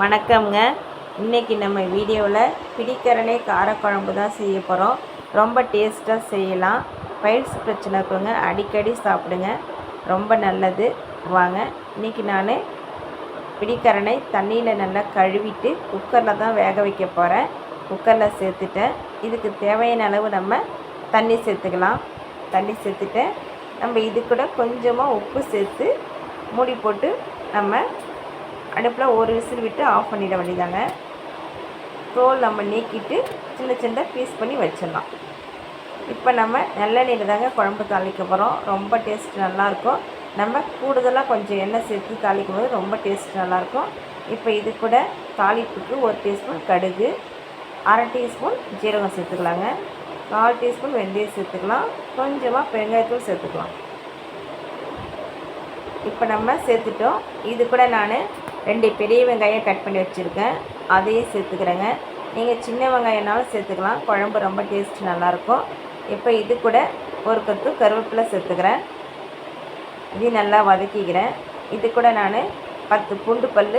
வணக்கம்ங்க. இன்றைக்கி நம்ம வீடியோவில் பிடிக்கரணை காரக்குழம்பு தான் செய்ய போகிறோம் ரொம்ப டேஸ்ட்டாக செய்யலாம். பைல்ஸ் பிரச்சனை இருக்கவங்க அடிக்கடி சாப்பிடுங்க. ரொம்ப நல்லது. வாங்க இன்றைக்கி நான் பிடிக்கரணை தண்ணியில் நல்லா கழுவிட்டு குக்கரில் தான் வேக வைக்க போகிறேன் குக்கரில் சேர்த்துட்டேன். இதுக்கு தேவையான அளவு நம்ம தண்ணி சேர்த்துக்கலாம். தண்ணி சேர்த்துட்டேன் நம்ம இது கூட கொஞ்சமாக உப்பு சேர்த்து மூடி போட்டு நம்ம அடுப்பில் ஒரு விசில் விட்டு ஆஃப் பண்ணிட வேண்டியதாங்க. தோல் நம்ம நீக்கிட்டு சின்ன சின்ன பீஸ் பண்ணி வச்சிடலாம். இப்போ நம்ம நல்லெண்ணெயில் தாங்க குழம்பு தாளிக்க போகிறோம். ரொம்ப டேஸ்ட் நல்லாயிருக்கும். நம்ம கூடுதலாக கொஞ்சம் எண்ணெய் சேர்த்து தாளிக்கும் போது ரொம்ப டேஸ்ட் நல்லாயிருக்கும். இப்போ இது கூட தாளிப்புக்கு ஒரு டீஸ்பூன் கடுகு அரை டீஸ்பூன் ஜீரகம் சேர்த்துக்கலாங்க. கால் டீஸ்பூன் வெந்தயம் சேர்த்துக்கலாம். கொஞ்சமாக பெருங்காயத்தூள் சேர்த்துக்கலாம். இப்போ நம்ம சேர்த்துட்டோம். இது கூட நான் ரெண்டு பெரிய வெங்காயம் கட் பண்ணி வச்சுருக்கேன். அதையும் சேர்த்துக்கிறேங்க. நீங்கள் சின்ன வெங்காயம்னாலும் சேர்த்துக்கலாம். குழம்பு ரொம்ப டேஸ்ட் நல்லாயிருக்கும். இப்போ இது கூட ஒரு கத்து கருவேப்பிலை சேர்த்துக்கிறேன். இதையும் நல்லா வதக்கிக்கிறேன். இது கூட நான் பத்து பூண்டு பல்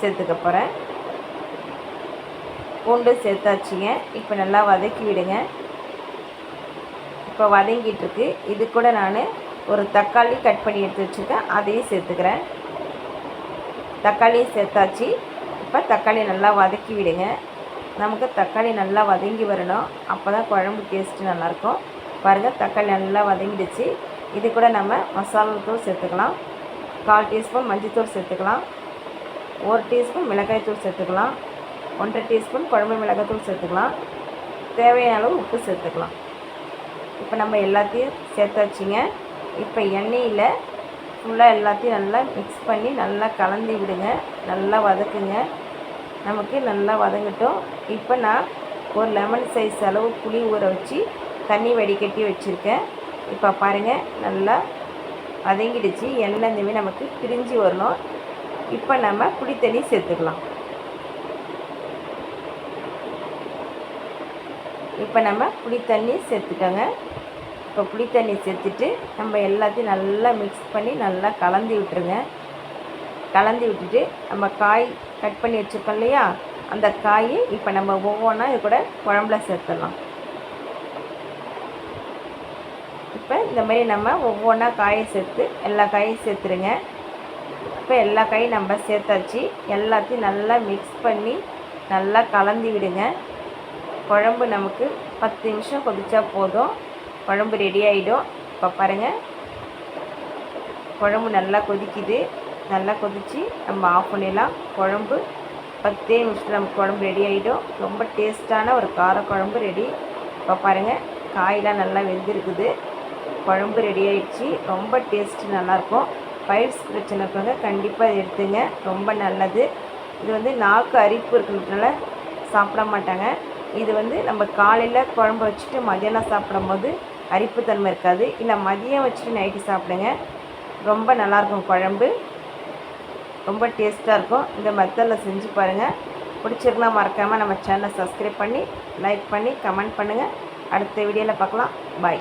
சேர்த்துக்க போகிறேன் பூண்டு சேர்த்தாச்சுங்க. இப்போ நல்லா வதக்கி விடுங்க. இப்போ வதங்கிட்டுருக்கு இது கூட நான் ஒரு தக்காளி கட் பண்ணி எடுத்து வச்சுருக்கேன். அதையும் சேர்த்துக்கிறேன். தக்காளியும் சேர்த்தாச்சு. இப்போ தக்காளி நல்லா வதக்கி விடுங்க. நமக்கு தக்காளி நல்லா வதங்கி வரணும். அப்போ தான் குழம்பு டேஸ்ட்டு நல்லாயிருக்கும். பாருங்கள் தக்காளி நல்லா வதங்கிடுச்சு. இது கூட நம்ம மசாலா தூள் சேர்த்துக்கலாம். கால் டீஸ்பூன் மஞ்சள்தூள் சேர்த்துக்கலாம். ஒரு டீஸ்பூன் மிளகாய்த்தூள் சேர்த்துக்கலாம். ஒன்றரை டீஸ்பூன் குழம்பு மிளகாய்த்தூள் சேர்த்துக்கலாம். தேவையான அளவு உப்பு சேர்த்துக்கலாம். இப்போ நம்ம எல்லாத்தையும் சேர்த்தாச்சுங்க. இப்போ எண்ணெயில் ஃபுல்லாக எல்லாத்தையும் நல்லா மிக்ஸ் பண்ணி நல்லா கலந்து விடுங்க. நல்லா வதக்குங்க. நமக்கு நல்லா வதங்கட்டும். இப்போ நான் ஒரு லெமன் சைஸ் அளவு புளி ஊற வச்சு தண்ணி வடிகட்டி வச்சுருக்கேன். இப்போ பாருங்கள் நல்லா வதங்கிடுச்சு. எண்ணெய் இந்தமாரி நமக்கு பிரிஞ்சு வரணும். இப்போ நம்ம புளி தண்ணி சேர்த்துக்கலாம். இப்போ நம்ம புளி தண்ணி சேர்த்துக்கோங்க. இப்போ புளி தண்ணி சேர்த்துட்டு நம்ம எல்லாத்தையும் நல்லா மிக்ஸ் பண்ணி நல்லா கலந்து விட்டுருங்க. கலந்து விட்டுட்டு நம்ம காய் கட் பண்ணி வச்சுருக்கோம் இல்லையா? அந்த காயை இப்போ நம்ம ஒவ்வொன்றா இது கூட குழம்புல சேர்த்துடலாம். இப்போ இந்த மாதிரி நம்ம ஒவ்வொன்றா காயை சேர்த்து எல்லா காயும் சேர்த்துருங்க. இப்போ எல்லா காயும் நம்ம சேர்த்தாச்சு. எல்லாத்தையும் நல்லா மிக்ஸ் பண்ணி நல்லா கலந்து விடுங்க. குழம்பு நமக்கு பத்து நிமிஷம் கொதிச்சா போதும். குழம்பு ரெடி ஆகிடும் இப்போ பாருங்கள் குழம்பு நல்லா கொதிக்குது. நல்லா கொதித்து நம்ம ஆஃப் பண்ணிடலாம் குழம்பு பத்தே நிமிஷத்தில் நம்ம குழம்பு ரெடி ஆகிடும் ரொம்ப டேஸ்ட்டான ஒரு கார குழம்பு ரெடி இப்போ பாருங்கள் காயெலாம் நல்லா வெந்திருக்குது. குழம்பு ரெடி ஆகிடுச்சு ரொம்ப டேஸ்ட்டு நல்லாயிருக்கும் பயிர்ஸ் பிரச்சனை இருக்கவங்க கண்டிப்பாக எடுத்துங்க. ரொம்ப நல்லது. இது வந்து நாக்கு அரிப்பு இருக்கிறதுனால சாப்பிட மாட்டாங்க. இது வந்து நம்ம காலையில் குழம்பு வச்சுட்டு மதியானம் சாப்பிடும்போது அரிப்புத்தன்மை இருக்காது. இல்லை மதியம் வச்சுட்டு நைட்டு சாப்பிடுங்க. ரொம்ப நல்லாயிருக்கும் குழம்பு. ரொம்ப டேஸ்ட்டாக இருக்கும். இந்த மெத்தடில் செஞ்சு பாருங்கள் பிடிச்சிருந்தால் மறக்காமல் நம்ம சேனலை சப்ஸ்கிரைப் பண்ணி லைக் பண்ணி கமெண்ட் பண்ணுங்கள் அடுத்த வீடியோவில் பார்க்கலாம். பாய்.